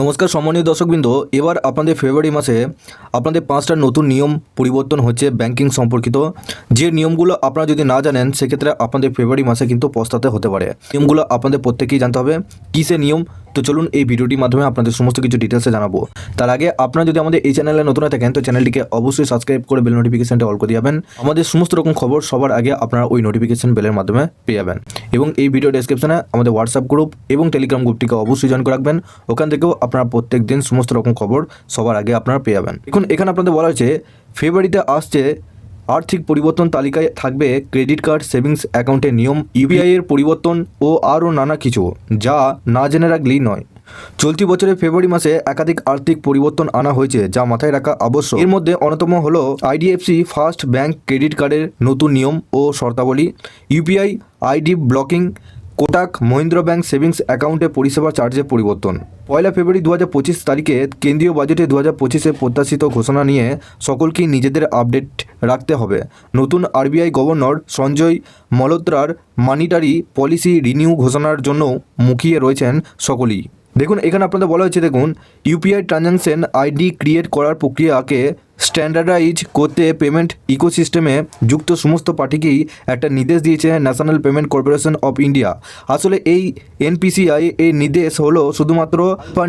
নমস্কার সম্মানীয় দর্শকবৃন্দ, এবার আপনাদের ফেব্রুয়ারি মাসে আপনাদের পাঁচটা নতুন নিয়ম পরিবর্তন হচ্ছে ব্যাংকিং সম্পর্কিত। যে নিয়মগুলো আপনারা যদি না জানেন, সেক্ষেত্রে আপনাদের ফেব্রুয়ারি মাসে কিন্তু পস্তাতে হতে পারে। নিয়মগুলো আপনাদের প্রত্যেকেই জানতে হবে। কী সে নিয়ম? তো চলুন এই ভিডিওটির মাধ্যমে আপনাদের সমস্ত কিছু ডিটেলসে জানাব। তার আগে আপনারা যদি আমাদের এই চ্যানেলে নতুন হয়ে থাকেন, তো চ্যানেলটিকে অবশ্যই সাবস্ক্রাইব করে বেল নোটিফিকেশনটা অল করে যাবেন আমাদের সমস্ত রকম খবর সবার আগে আপনারা ওই নোটিফিকেশন বেলের মাধ্যমে পেয়ে যাবেন। এবং এই ভিডিও ডেসক্রিপশনে আমাদের হোয়াটসঅ্যাপ গ্রুপ এবং টেলিগ্রাম গ্রুপটিকে অবশ্যই জয়েন করে রাখবেন। ওখান থেকেও আপনারা প্রত্যেক দিন সমস্ত রকম খবর সবার আগে আপনারা পেয়ে যাবেন। এখন এখানে আপনাদের বলা হয়েছে ফেব্রুয়ারিতে আসছে আর্থিক পরিবর্তন তালিকায় থাকবে ক্রেডিট কার্ড, সেভিংস অ্যাকাউন্টের নিয়ম, ইউপিআই এর পরিবর্তন ও আরও নানা কিছু, যা না জেনে রাখলেই নয়। চলতি বছরের ফেব্রুয়ারি মাসে একাধিক আর্থিক পরিবর্তন আনা হয়েছে, যা মাথায় রাখা আবশ্যক। এর মধ্যে অন্যতম হল আইডিএফসি ফার্স্ট ব্যাংক ক্রেডিট কার্ডের নতুন নিয়ম ও শর্তাবলী, UPI ID blocking Kotak Mahindra bank savings অ্যাকাউন্টে পরিষেবা চার্জে পরিবর্তন। পয়লা ফেব্রুয়ারি দু হাজার পঁচিশ তারিখে কেন্দ্রীয় বাজেটে দু হাজার পঁচিশে প্রত্যাশিত ঘোষণা নিয়ে সকলকেই নিজেদের আপডেট রাখতে হবে। নতুন আরবিআই গভর্নর সঞ্জয় মলত্রার মানিটারি পলিসি রিনিউ ঘোষণার জন্য মুখিয়ে রয়েছেন সকলেই। দেখুন, এখানে আপনাদের বলা হয়েছে, দেখুন ইউপিআই ট্রানজ্যাকশন আইডি ক্রিয়েট করার প্রক্রিয়াকে স্ট্যান্ডার্ডাইজ করতে পেমেন্ট ইকোসিস্টেমে যুক্ত সমস্ত পার্টিকেই একটা নির্দেশ দিয়েছে National Payment Corporation of India আসলে এই এনপিসিআই এর নির্দেশ হলো শুধুমাত্র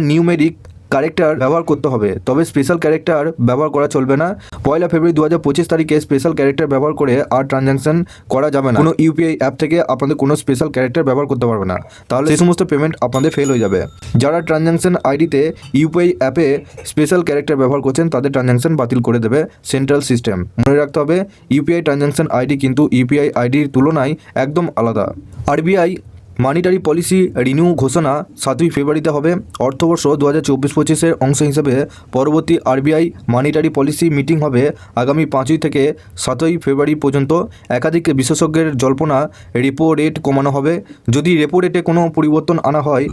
নিউমেরিক ক্যারেক্টার ব্যবহার করতে হবে। তবে স্পেশাল ক্যারেক্টার ব্যবহার করা চলবে না। পয়লা ফেব্রুয়ারি দু হাজার পঁচিশ তারিখে স্পেশাল ক্যারেক্টার ব্যবহার করে আর ট্রানজ্যাকশন করা যাবে না। কোনো ইউপিআই অ্যাপ থেকে আপনাদের কোনো স্পেশাল ক্যারেক্টার ব্যবহার করতে পারবে না। তাহলে সেই সমস্ত পেমেন্ট আপনাদের ফেল হয়ে যাবে। যারা ট্রানজ্যাকশন আইডিতে ইউপিআই অ্যাপে স্পেশাল ক্যারেক্টার ব্যবহার করছেন, তাদের ট্রানজ্যাকশন বাতিল করে দেবে সেন্ট্রাল সিস্টেম মনে রাখতে হবে ইউপিআই ট্রানজ্যাকশন আইডি কিন্তু ইউপিআই আইডির তুলনায় একদম আলাদা। আরবিআই মানিটারি পলিসি রিনিউ ঘোষণা সাতই ফেব্রুয়ারিতে হবে। অর্থবর্ষ দু হাজার চব্বিশ পঁচিশের অংশ হিসেবে পরবর্তী আরবিআই মানিটারি পলিসি মিটিং হবে আগামী পাঁচই থেকে সাতই ফেব্রুয়ারি পর্যন্ত। একাধিক বিশেষজ্ঞের জল্পনা রেপো রেট কমানো হবে। যদি রেপো রেটে কোনো পরিবর্তন আনা হয়,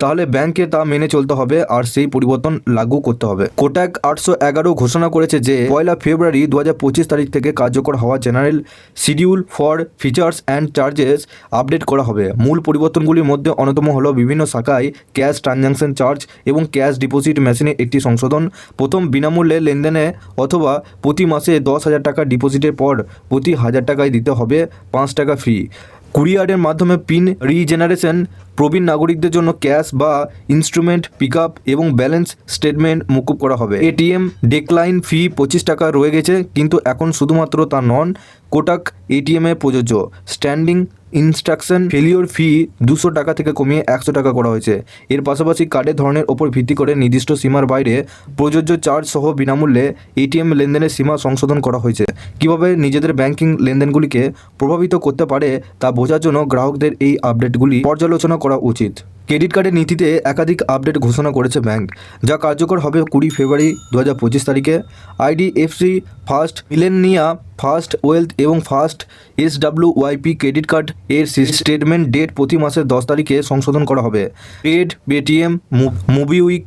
তাহলে ব্যাংকে তা মেনে চলতে হবে আর সেই পরিবর্তন লাগু করতে হবে। কোটাক আটশো এগারো ঘোষণা করেছে যে, পয়লা ফেব্রুয়ারি দু হাজার পঁচিশ তারিখ থেকে কার্যকর হওয়া general schedule for features and charges update করা হবে। মূল পরিবর্তনগুলির মধ্যে অন্যতম হলো বিভিন্ন শাখায় ক্যাশ ট্রানজ্যাকশন চার্জ এবং ক্যাশ ডিপোজিট মেশিনে একটি সংশোধন। প্রথম বিনামূল্যে লেনদেনে অথবা প্রতি মাসে দশ হাজার টাকা ডিপোজিটের পর প্রতি হাজার টাকায় দিতে হবে পাঁচ টাকা ফি কুরিয়ারের মাধ্যমে পিন রিজেনারেশন, প্রবীণ নাগরিকদের জন্য ক্যাশ বা ইনস্ট্রুমেন্ট পিক এবং ব্যালেন্স স্টেটমেন্ট মুকুব করা হবে। এটিএম ডেকলাইন ফি পঁচিশ টাকা রয়ে গেছে, কিন্তু এখন শুধুমাত্র তা নন, কোটাক এটিএমে প্রযোজ্য। স্ট্যান্ডিং ইনস্ট্রাকশন ফেলিওর ফি দুশো টাকা থেকে কমিয়ে একশো টাকা করা হয়েছে। এর পাশাপাশি কার্ডের ধরনের ওপর ভিত্তি করে নির্দিষ্ট সীমার বাইরে প্রযোজ্য চার্জ সহ বিনামূল্যে এটিএম লেনদেনের সীমা সংশোধন করা হয়েছে। কীভাবে নিজেদের ব্যাংকিং লেনদেনগুলিকে প্রভাবিত করতে পারে তা বোঝার জন্য গ্রাহকদের এই আপডেটগুলি পর্যালোচনা করা উচিত। ক্রেডিট কার্ডের নীতিতে একাধিক আপডেট ঘোষণা করেছে ব্যাংক, যা কার্যকর হবে কুড়ি ফেব্রুয়ারি দু হাজার পঁচিশ তারিখে। IDFC, First Millennia, First Wealth এবং ফার্স্ট এস ওয়াইপি ক্রেডিট কার্ড এর স্টেটমেন্ট ডেট প্রতি মাসের দশ তারিখে সংশোধন করা হবে। পেড পেটিএম মুভিউইক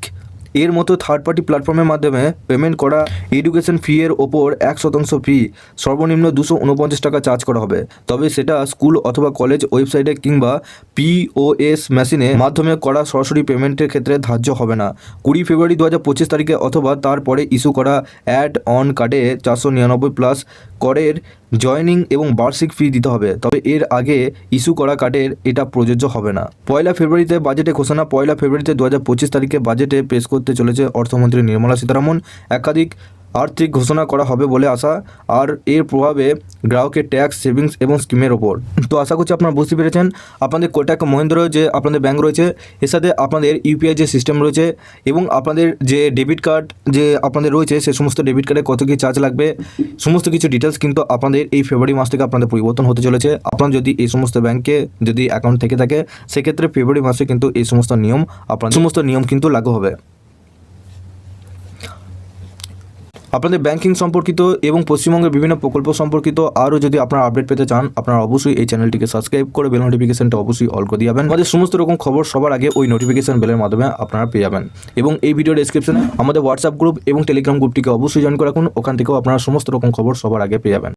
এর মতো থার্ড পার্টি প্ল্যাটফর্মের মাধ্যমে পেমেন্ট করা এডুকেশন ফি এর ওপর এক শতাংশ ফি সর্বনিম্ন দুশো উনপঞ্চাশ টাকা চার্জ করা হবে। তবে সেটা স্কুল অথবা কলেজ ওয়েবসাইটে কিংবা পিওএস মেশিনে মাধ্যমে করা সরাসরি পেমেন্টের ক্ষেত্রে ধার্য হবে না। কুড়ি ফেব্রুয়ারি দু হাজার পঁচিশ তারিখে অথবা তারপরে ইস্যু করা অ্যাড অন কার্ডে চারশো নিরানব্বই প্লাস করের জয়নিং এবং বার্ষিক ফি দিতে হবে। তবে এর আগে ইস্যু করা কার্ডের এটা প্রযোজ্য হবে না। পয়লা ফেব্রুয়ারিতে বাজেটে ঘোষণা, পয়লা ফেব্রুয়ারিতে দু হাজার পঁচিশ তারিখে বাজেটে পেশ করতে চলেছে অর্থমন্ত্রী নির্মলা সীতারামন। একাধিক আর্থিক ঘোষণা করা হবে বলে আশা, আর এর প্রভাবে গ্রাহকের ট্যাক্স, সেভিংস এবং স্কিমের ওপর। তো আশা করছি আপনারা বুঝতে পেরেছেন। আপনাদের কোটাক মহেন্দ্র যে আপনাদের ব্যাংক রয়েছে, এর সাথে আপনাদের ইউপিআই যে সিস্টেম রয়েছে এবং আপনাদের যে ডেবিট কার্ড যে আপনাদের রয়েছে, সে সমস্ত ডেবিট কার্ডে কত কী চার্জ লাগবে, সমস্ত কিছু ডিটেলস কিন্তু আপনাদের এই ফেব্রুয়ারি মাস থেকে আপনাদের পরিবর্তন হতে চলেছে। আপনার যদি এই সমস্ত ব্যাংকে যদি অ্যাকাউন্ট থেকে থাকে, সেক্ষেত্রে ফেব্রুয়ারি মাসে কিন্তু এই সমস্ত নিয়ম আপনার সমস্ত নিয়ম কিন্তু লাগু হবে। আপনাদের ব্যাংকিং সম্পর্কিত এবং পশ্চিমবঙ্গের বিভিন্ন প্রকল্প সম্পর্কিত আরও যদি আপনারা আপডেট পেতে চান, আপনারা অবশ্যই এই চ্যানেলটিকে সাবস্ক্রাইব করে বেল নোটিফিকেশনটা অবশ্যই অল করে দিয়ে যাবেন। আমাদের সমস্ত রকম খবর সবার আগে ওই নোটিফিকেশন বেলের মাধ্যমে আপনারা পেয়ে যাবেন। এবং এই ভিডিও ডিসক্রিপশনে আমাদের হোয়াটসঅ্যাপ গ্রুপ এবং টেলিগ্রাম গ্রুপটিকে অবশ্যই জয়েন করে রাখুন। ওখান থেকেও আপনারা সমস্ত রকম খবর সবার আগে পেয়ে যাবেন।